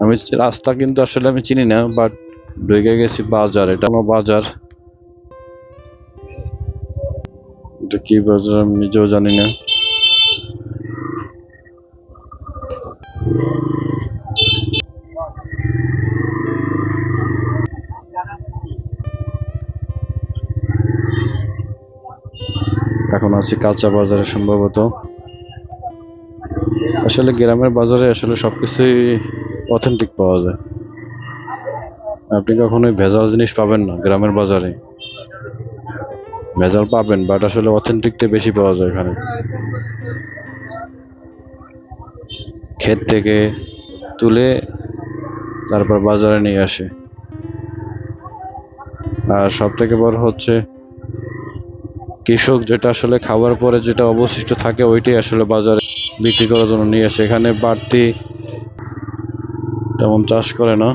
আমি রাস্তা কিন্তু আসলে আমি চিনি না বাট ঢুকে গেছি বাজার। এটা আমার বাজার। এটা কি বাজার আমি নিজেও জানি না। এখন আছি কাঁচা বাজারে সম্ভবত। আসলে গ্রামের বাজারে আসলে সবকিছুই অথেন্টিক পাওয়া যায়। আপনি কখনোই ভেজাল জিনিস পাবেন না গ্রামের বাজারে। ভেজাল পাবেন বাট আসলে অথেন্টিকটা বেশি পাওয়া যায় এখানে। ক্ষেত থেকে তুলে তারপর বাজারে নিয়ে আসে। আর সব থেকে বড় হচ্ছে, কৃষক যেটা আসলে খাওয়ার পরে যেটা অবশিষ্ট থাকে ওইটাই আসলে বাজারে বিক্রি করার জন্য নিয়ে আসে। এখানে বাড়তি তেমন চাষ করে না।